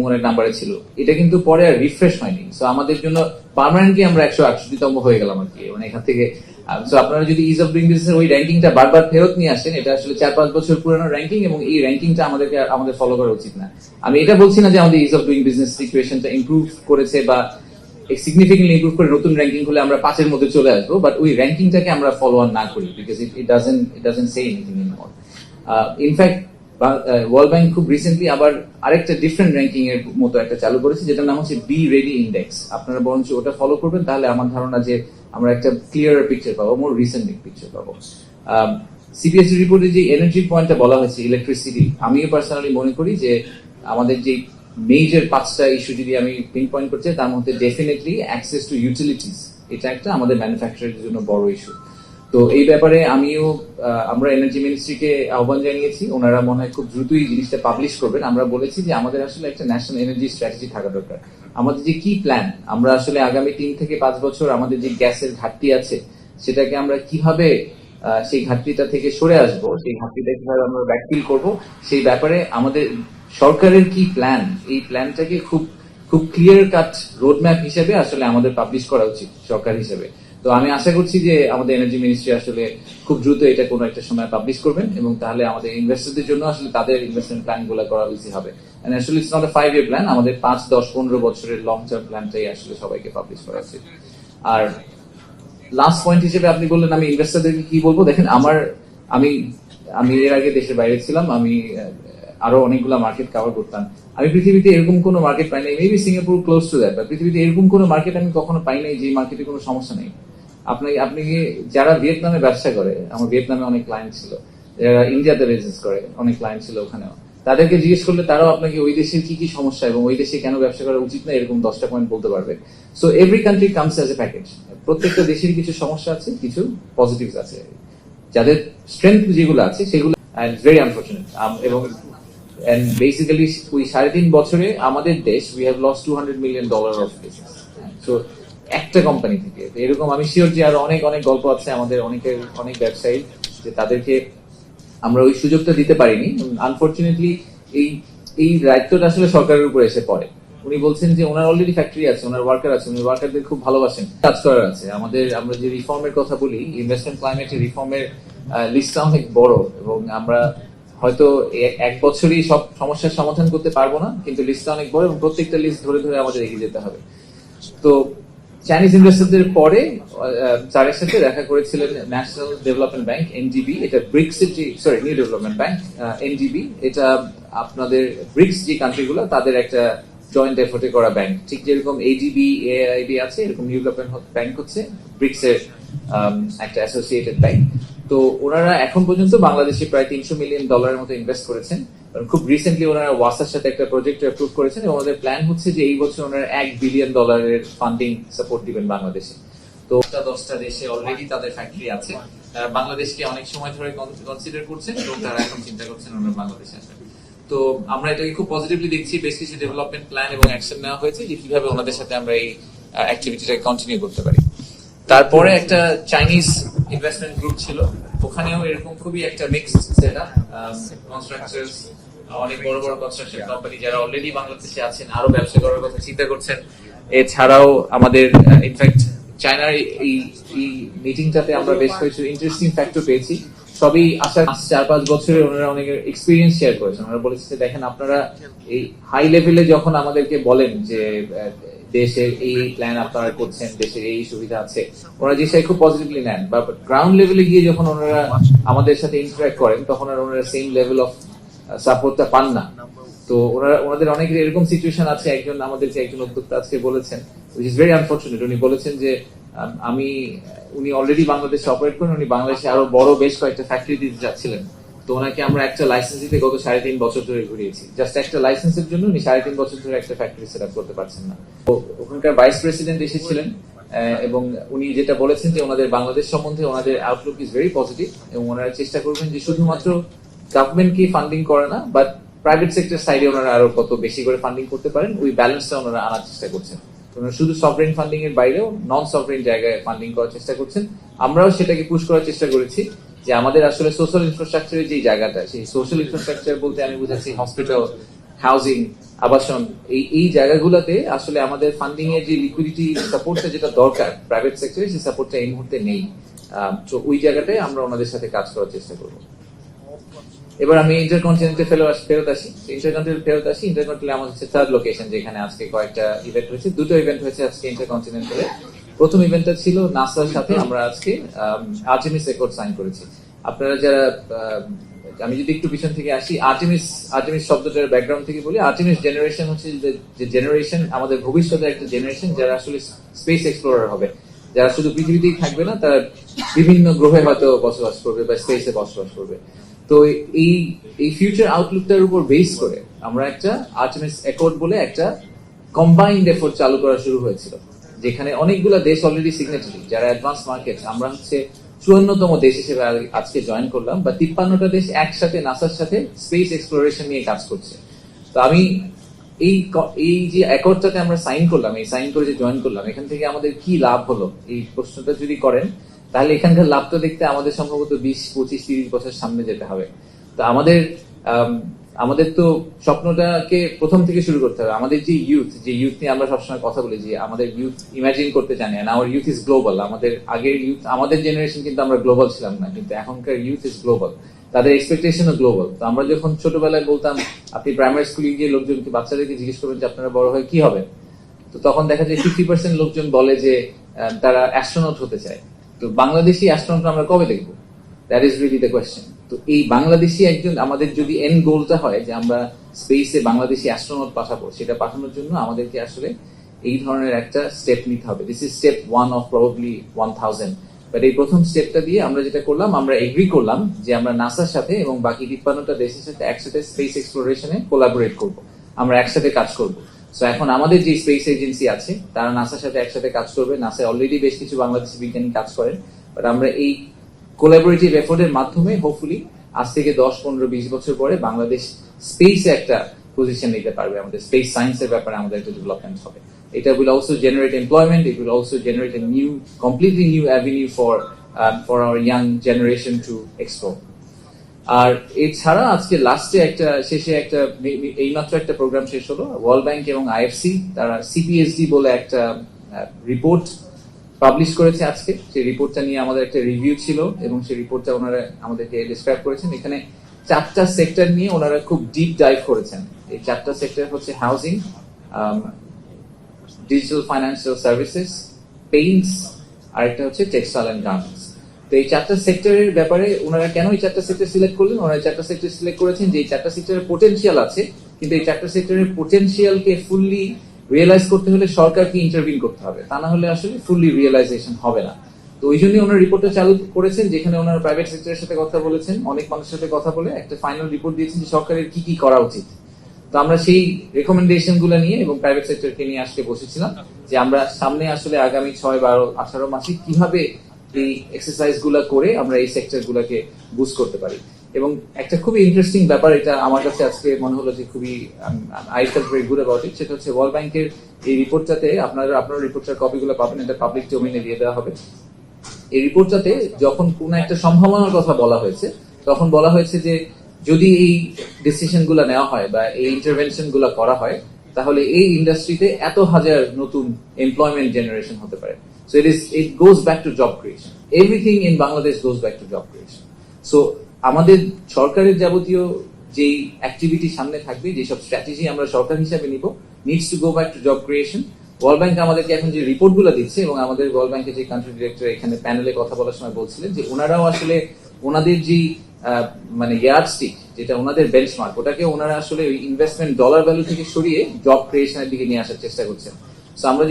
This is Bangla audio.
মনের নাম্বারে ছিল। এটা কিন্তু পরে আর রিফ্রেশ হয়নি। সো আমাদের জন্য পার্মানেন্টলি আমরা একশো আটষট্টিতম হয়ে গেলাম আর কি। মানে এখান থেকে সো আপনারা যদি ইজ অফ ডুইং বিজনেস ওই র্যাঙ্কিংটা বারবার ফেরত নিয়ে আসেন, এটা আসলে চার পাঁচ বছর পুরানো র্যাঙ্কিং এবং এই র্যাঙ্কিংটা আমাদেরকে আমাদের ফলো করা উচিত না। আমি এটা বলছি না যে আমাদের ইজ অফ ডুইং বিজনেস সিচুয়েশনটা ইমপ্রুভ করেছে বা সিগনিফিকেন্টলি ইম্প্রুভ করে নতুন র্যাঙ্কিং হলে আমরা পাঁচের মধ্যে চলে আসব বাট ওই র্যাঙ্কিংটাকে আমরা ফলো অন না করি because it it doesn't it doesn't say in fact world bank খুব রিসেন্টলি আবার আরেকটা ডিফারেন্ট র্যাঙ্কিং এর মতো একটা চালু করেছে, যেটার নাম হচ্ছে বি রেডি ইন্ডেক্স আপনারা বরঞ্চ ওটা ফলো করবেন, তাহলে আমার ধারণা যে আমরা একটা ক্লিয়ার পিকচার পাবো মোর রিসেন্ট পিকচার পাবো। সিবিএসসি রিপোর্টে যে এনার্জি পয়েন্টটা বলা হয়েছে ইলেকট্রিসিটি আমিও পার্সোনালি মনে করি যে আমাদের যে মেজর পাঁচটা ইস্যু যদি আমি পিন পয়েন্ট করছি তার মধ্যে ডেফিনেটলি অ্যাক্সেস টু ইউটিলিটিস এটা একটা আমাদের ম্যানুফ্যাকচারের জন্য বড় ইস্যু তো এই ব্যাপারে আমিও আমরা এনার্জি মিনিস্ট্রিকে আহ্বান জানিয়েছি। ওনারা মনে হয় খুব দ্রুতই জিনিসটা পাবলিশ করবেন। আমরা বলেছি যে আমাদের আসলে একটা ন্যাশনাল এনার্জি স্ট্র্যাটেজি থাকা দরকার। আমাদের যে কি প্ল্যান আমরা আসলে আগামী তিন থেকে পাঁচ বছর আমাদের যে গ্যাসের ঘাটতি আছে, সেটাকে আমরা কীভাবে সেই ঘাটতিটা থেকে সরে আসব, সেই ঘাটতিটা কীভাবে আমরা ব্যাকফিল করব, সেই ব্যাপারে আমাদের সরকারের কি প্ল্যান এই প্ল্যানটাকে খুব খুব ক্লিয়ার কাট রোডম্যাপ হিসেবে আসলে আমাদের পাবলিশ করা উচিত সরকার হিসেবে। তো আমি আশা করছি যে আমাদের এনার্জি মিনিস্ট্রি আসলে খুব দ্রুত এটা কোনো একটা সময় পাবলিশ করবেন এবং তাহলে আমাদের ইনভেস্টরদের জন্য আসলে তাদের ইনভেস্টমেন্ট প্ল্যানগুলো করা ইজি হবে। আসলে it's not five year plan আমাদের পাঁচ, দশ, পনেরো বছরের লং টার্ম প্ল্যানটাই আসলে সবাইকে পাবলিশ করা উচিত। আর লাস্ট পয়েন্ট হিসেবে আপনি বললেন আমি ইনভেস্টরদেরকে কি বলব? দেখেন আমার, আমি আমি এর আগে দেশের বাইরে ছিলাম, আমি আরও অনেকগুলো মার্কেট কভার করতাম। আমি পৃথিবীতে এরকম কোনো মার্কেট পাই নাই। Maybe Singapore close to that পৃথিবীতে এরকম কোনো মার্কেট আমি কখনো পাই নাই যে মার্কেটে কোনো সমস্যা নেই। আপনি আপনি কি, যারা ভিয়েতনামে ব্যবসা করে, আমার ভিয়েতনামে অনেক ক্লায়েন্ট ছিল, যারা ইন্ডিয়াতে বিজনেস করে, অনেক ক্লায়েন্ট ছিল ওখানেও, তাদেরকে জিজ্ঞেস করলে তারাও আপনাকে ওই দেশের কি কি সমস্যা এবং ওই দেশে কেন ব্যবসা করা উচিত না, এরকম দশটা পয়েন্ট বলতে পারবে। So every country comes as a package প্রত্যেকটা দেশের কিছু সমস্যা আছে, কিছু পজিটিভস আছে। যাদের স্ট্রেংথ যেগুলো আছে, সেগুলো ভেরি আনফর্চুনেট এবং এন্ড বেসিক্যালি ওই সাড়ে তিন বছরে আমাদের দেশ we have loss two hundred million dollar of business so একটা কোম্পানি থেকে। এরকম আমি শিওর যে আরও অনেক অনেক গল্প আছে আমাদের অনেকের, অনেক ব্যবসায়ী যে তাদেরকে আমরা ওই সুযোগটা দিতে পারিনি। আনফর্চুনেটলি এই এই দায়িত্বটা আসলে সরকারের উপরে এসে পড়ে। উনি বলছেন যে ওনার অলরেডি ফ্যাক্টরি আছে, ওনার ওয়ার্কার আছে, উনি ওয়ার্কারদের খুব ভালোবাসেন। কাজ করার আছে। আমাদের, আমরা যে রিফর্মের কথা বলি ইনভেস্টমেন্ট ক্লাইমেট রিফর্মের লিস্টটা অনেক বড় এবং আমরা হয়তো এক বছরই সব সমস্যার সমাধান করতে পারব না, কিন্তু লিস্টটা অনেক বড় এবং প্রত্যেকটা লিস্ট ধরে ধরে আমাদের এগিয়ে যেতে হবে। তো চাইনিজ ইনভেস্টরদের পরে চারের সাথে দেখা করেছিলেন ন্যাশনাল ডেভেলপমেন্ট ব্যাংক এনডিবি এটা BRICS sorry new development bank NDB এটা আপনাদের ব্রিক্স যে কান্ট্রিগুলো তাদের একটা জয়েন্ট এফোর্টে করা ব্যাংক ঠিক যেরকম এডিবি এআইবি আছে, এরকম নিউ ডেভেলপমেন্ট ব্যাংক হচ্ছে ব্রিক্সের একটা অ্যাসোসিয়েটেড ব্যাংক তো ওনারা এখন পর্যন্ত বাংলাদেশে প্রায় তিনশো মিলিয়ন ডলারের মতো ইনভেস্ট করেছেন। খুব রিসেন্টলি ওনারা ওয়াসার সাথে একটা প্রজেক্ট অ্যাপ্রুভ করেছেন এবং ওনাদের প্ল্যান হচ্ছে যে এই বছর ওনারা এক বিলিয়ন ডলারের ফান্ডিং সাপোর্ট দিবেন বাংলাদেশে। তো দশটা দেশে অলরেডি তাদের ফ্যাক্টরি আছে। তারা বাংলাদেশকে অনেক সময় ধরে কনসিডার করছেন এবং তারা এখন চিন্তা করছেন ওনারা বাংলাদেশে আসবেন। তো আমরা এটাকে খুব পজিটিভলি দেখছি। বেশ কিছু ডেভেলপমেন্ট প্ল্যান এবং অ্যাকশন নেওয়া হয়েছে যে কীভাবে ওনাদের সাথে আমরা এই অ্যাক্টিভিটিটা কন্টিনিউ করতে পারি। তারপরে একটা চাইনিজ ইনভেস্টমেন্ট গ্রুপ ছিল। ওখানেও এরকম খুবই একটা মিক্সড সেট আপ অনেক বড় বড় কনস্ট্রাকশন কোম্পানি যারা অলরেডি বাংলাদেশে আছেন, আরও ব্যবসা করার কথা চিন্তা করছেন। এছাড়াও আমাদের ইনফ্যাক্ট চায়নার এই মিটিংটাতে আমরা বেশ কিছু ইন্টারেস্টিং ফ্যাক্টর পেয়েছি। সবই আসার চার পাঁচ বছরে ওনারা অনেক এক্সপিরিয়েন্স শেয়ার করেছেন। ওনারা বলেছে দেখেন, আপনারা এই হাই লেভেলে যখন আমাদেরকে বলেন যে দেশের এই প্ল্যান আপনারা করছেন দেশের এই সুবিধা আছে। ওনারা যে খুব পজিটিভলি নেন। বা গ্রাউন্ড লেভেলে গিয়ে যখন ওনারা আমাদের সাথে ইন্টারাক্ট করেন তখন আর ওনারা সেম লেভেল অফ সাপোর্টটা পান না। তো ওনারা ওনাদের অনেকের এরকম সিচুয়েশন আছে। একজন আমাদের যে একজন উদ্যোক্তা আজকে বলেছেন উইচ ইজ ভেরি আনফর্চুনেট উনি বলেছেন যে আম, উনি অলরেডি বাংলাদেশে অপারেট করেন উনি বাংলাদেশে আরও বড় বেশ কয়েকটা ফ্যাক্টরি দিতে যাচ্ছিলেন। তো ওনাকে আমরা একটা লাইসেন্স দিতে গত সাড়ে তিন বছর ধরে ঘুরিয়েছি। জাস্ট একটা লাইসেন্সের জন্য উনি সাড়ে তিন বছর ধরে একটা ফ্যাক্টরি সেট আপ করতে পারছেন না। তো ওখানকার ভাইস প্রেসিডেন্ট এসেছিলেন এবং উনি যেটা বলেছেন যে ওনাদের বাংলাদেশ সম্বন্ধে ওনাদের আউটলুক ইজ ভেরি পজিটিভ এবং ওনারা চেষ্টা করবেন যে শুধুমাত্র গভর্নমেন্টকে ফান্ডিং করে না বাট প্রাইভেট সেক্টর সাইডে ওনারা আরও কত বেশি করে ফান্ডিং করতে পারেন, ওই ব্যালেন্সটা ওনারা আনার চেষ্টা করছেন। শুধু সফরেন ফান্ডিং এর বাইরেও নন সফরেন জায়গায় ফান্ডিং করার চেষ্টা করছেন। আমরাও সেটাকে পুশ করার চেষ্টা করেছি। যে আমাদের আসলে সোশ্যাল ইনফ্রাস্ট্রাকচারের যে জায়গাটা, সেই সোশ্যাল ইনফ্রাস্ট্রাকচার বলতে আমি বুঝাচ্ছি হসপিটাল হাউজিং আবাসন, এই এই জায়গাগুলোতে আসলে আমাদের ফান্ডিং এর যে লিকুইডিটি সাপোর্টটা যেটা দরকার প্রাইভেট সেক্টরে সেই সাপোর্টটা এই মুহূর্তে নেই। তো ওই জায়গাটায় আমরা ওনাদের সাথে কাজ করার চেষ্টা করব। এবার আমি ইন্টারকন্টিনেন্টে ফেরত আসি ফেরত আসি। ইন্টারকন্টিনেন্ট ফেরত আসি। ইন্টারকন্টিনেন্ট আমাদের হচ্ছে থার্ড লোকেশন যেখানে আজকে কয়েকটা ইভেন্ট হয়েছে। দুটো ইভেন্ট হয়েছে আজকে ইন্টারকন্টিনেন্টালে প্রথম ইভেন্টটা ছিল নাসার সাথে আমরা আজকে আর্টেমিস রেকর্ড সাইন করেছি। আপনারা যারা, আমি যদি একটু পিছন থেকে আসি আর্টেমিস আর্টেমিস শব্দটার ব্যাকগ্রাউন্ড থেকে বলি আর্টেমিস জেনারেশন হচ্ছে যে- জেনারেশন আমাদের ভবিষ্যতের একটা জেনারেশন যারা আসলে স্পেস এক্সপ্লোরার হবে। যারা শুধু পৃথিবীতেই থাকবে না, তারা বিভিন্ন গ্রহে হয়তো বসবাস করবে বা স্পেসে বসবাস করবে। তো এই এই ফিউচার আউটলুকটার উপর বেস করে আমরা একটা আর্টেমিস অ্যাকর্ড বলে একটা কম্বাইন্ড এফোর্ট চালু করা শুরু হয়েছিল। যেখানে অনেকগুলো দেশ অলরেডি সিগনেটারি যারা অ্যাডভান্স মার্কেট আমরা হচ্ছে চুয়ান্নতম দেশ হিসেবে আজকে জয়েন করলাম বা তিপ্পান্নটা দেশ একসাথে নাসার সাথে স্পেস এক্সপ্লোরেশন নিয়ে কাজ করছে। তো আমি এই এই যে অ্যাকর্ডটাতে আমরা সাইন করলাম এই সাইন করে যে জয়েন করলাম এখান থেকে আমাদের কি লাভ হলো? এই প্রশ্নটা যদি করেন তাহলে এখানকার লাভটা দেখতে আমাদের সম্ভবত বিশ পঁচিশ তিরিশ বছর সামনে যেতে হবে। তো আমাদের আম, আমাদের তো স্বপ্নটাকে প্রথম থেকে শুরু করতে হবে। আমাদের যে ইউথ যে ইউথ নিয়ে আমরা সবসময় কথা বলি, যে আমাদের ইউথ ইমাজিন করতে জানি না আমার ইউথ ইজ গ্লোবাল আমাদের আগের ইউথ আমাদের জেনারেশন কিন্তু আমরা গ্লোবাল ছিলাম না, কিন্তু এখনকার ইউথ ইজ গ্লোবাল তাদের এক্সপেকটেশনও গ্লোবাল তো আমরা যখন ছোটবেলায় বলতাম, আপনি প্রাইমারি স্কুলে গিয়ে লোকজনকে, বাচ্চাদেরকে জিজ্ঞেস করবেন যে আপনারা বড় হয়ে কি হবে? তো তখন দেখা যায় ফিফটি পার্সেন্ট লোকজন বলে যে তারা অ্যাস্ট্রোনট হতে চায়। তো বাংলাদেশি অ্যাস্ট্রোনট আমরা কবে দেখব? That is really the question তো এই বাংলাদেশি একজন, আমাদের যদি এন গোলটা হয় যে আমরা স্পেসে বাংলাদেশি অ্যাস্ট্রোনট পাঠাবো, সেটা পাঠানোর জন্য আমাদেরকে আসলে এই ধরনের একটা স্টেপ নিতে হবে। This is step one of probably one thousand but এই প্রথম স্টেপটা দিয়ে আমরা যেটা করলাম, আমরা এগ্রি করলাম যে আমরা নাসার সাথে এবং বাকি তিপ্পান্নটা দেশের সাথে একসাথে স্পেস এক্সপ্লোরেশনে কোলাবোরেট করব। আমরা একসাথে কাজ করব। সো এখন আমাদের যে স্পেস এজেন্সি আছে, তারা নাসার সাথে একসাথে কাজ করবে। নাসায় অলরেডি বেশ কিছু বাংলাদেশি বিজ্ঞানী কাজ করেন। বাট আমরা এই কোলাবোরেটিভ এফোর্টের মাধ্যমে হোপফুলি আজ থেকে দশ, পনেরো, বিশ বছর পরে বাংলাদেশ স্পেসে একটা পজিশন নিতে পারবে। আমাদের স্পেস সায়েন্সের ব্যাপারে আমাদের একটা ডেভেলপমেন্ট হবে। এটা will also generate employment it will also generate a new completely new avenue for for our young generation to explore আর এছাড়া আজকে লাস্টে একটা, শেষে একটা এইমাত্র একটা প্রোগ্রাম শেষ হলো। ওয়ার্ল্ড ব্যাংক এবং আইএফসি তারা সিপিএসডি বলে একটা রিপোর্ট পাবলিশ করেছে আজকে। সেই রিপোর্টটা নিয়ে আমাদের একটা রিভিউ ছিল এবং সেই রিপোর্টটা ওনারা আমাদেরকে ডিসক্রাইব করেছেন। এখানে চারটা সেক্টর নিয়ে ওনারা খুব ডিপ ডাইভ করেছেন। এই চারটা সেক্টর হচ্ছে housing digital financial services paints আর একটা হচ্ছে টেক্সটাইল অ্যান্ড গার্মেন্টস তো এই চারটা সেক্টরের ব্যাপারে ওনারা কেন এই চারটা সেক্টর সিলেক্ট করলেন? ওনারা চারটা সেক্টর সিলেক্ট করেছেন যে এই চারটা সেক্টরের পোটেনশিয়াল আছে, কিন্তু এই চারটা সেক্টরের পোটেনশিয়ালকে ফুললি রিয়েলাইজ করতে হলে সরকারকে ইন্টারভিন করতে হবে। তা না হলে আসলে ফুললি রিয়েলাইজেশন হবে না। তো ওই জন্যই ওনার রিপোর্টটা চালু করেছেন, যেখানে ওনারা প্রাইভেট সেক্টরের সাথে কথা বলেছেন, অনেক মানুষের সাথে কথা বলে একটা ফাইনাল রিপোর্ট দিয়েছেন যে সরকারের কি কি করা উচিত। তো আমরা সেই রেকমেন্ডেশনগুলো নিয়ে এবং প্রাইভেট সেক্টরকে নিয়ে আজকে বসেছিলাম যে আমরা সামনে আসলে আগামী ছয়, বারো, আঠারো মাসে কীভাবে এই এক্সারসাইজগুলা করে আমরা এই সেক্টর গুলাকে বুস্ট করতে পারি। এবং একটা খুবই ইন্টারেস্টিং ব্যাপার, এটা আমার কাছে আজকে মনে হলো যে খুবই I feel very good about it সেটা হচ্ছে ওয়ার্ল্ড ব্যাংকের এই রিপোর্টটাতে আপনারা, আপনার রিপোর্টটার কপিগুলো পাবেন, এটা পাবলিক ডোমেইনে দিয়ে দেওয়া হবে। এই রিপোর্টটাতে যখন কোনো একটা সম্ভাবনার কথা বলা হয়েছে, তখন বলা হয়েছে যে যদি এই ডিসিশনগুলো নেওয়া হয় বা এই ইন্টারভেনশনগুলো করা হয়, তাহলে এই ইন্ডাস্ট্রিতে এত হাজার নতুন এমপ্লয়মেন্ট জেনারেশন হতে পারে। So it is it goes back to job creation everything in Bangladesh goes back to job creation so আমাদের সরকারের যাবতীয় যেই অ্যাক্টিভিটি সামনে থাকবে, যেসব স্ট্র্যাটেজি আমরা সরকার হিসাবে নিব needs to go back to job creation world bank আমাদেরকে এখন যে রিপোর্টগুলো দিচ্ছে এবং আমাদের ওয়ার্ল্ড ব্যাংকের যে কান্ট্রি ডিরেক্টর এখানে প্যানেলে কথা বলার সময় বলছিলেন যে ওনারাও আসলে ওনাদের যে মানে ইয়ার্ডস্টিক যেটা ওনাদের বেঞ্চমার্ক ওটাকে ওনারা আসলে ইনভেস্টমেন্ট ডলার ভ্যালু থেকে সরিয়ে জব ক্রিয়েশনের দিকে নিয়ে আসার চেষ্টা করছেন। তো আমরা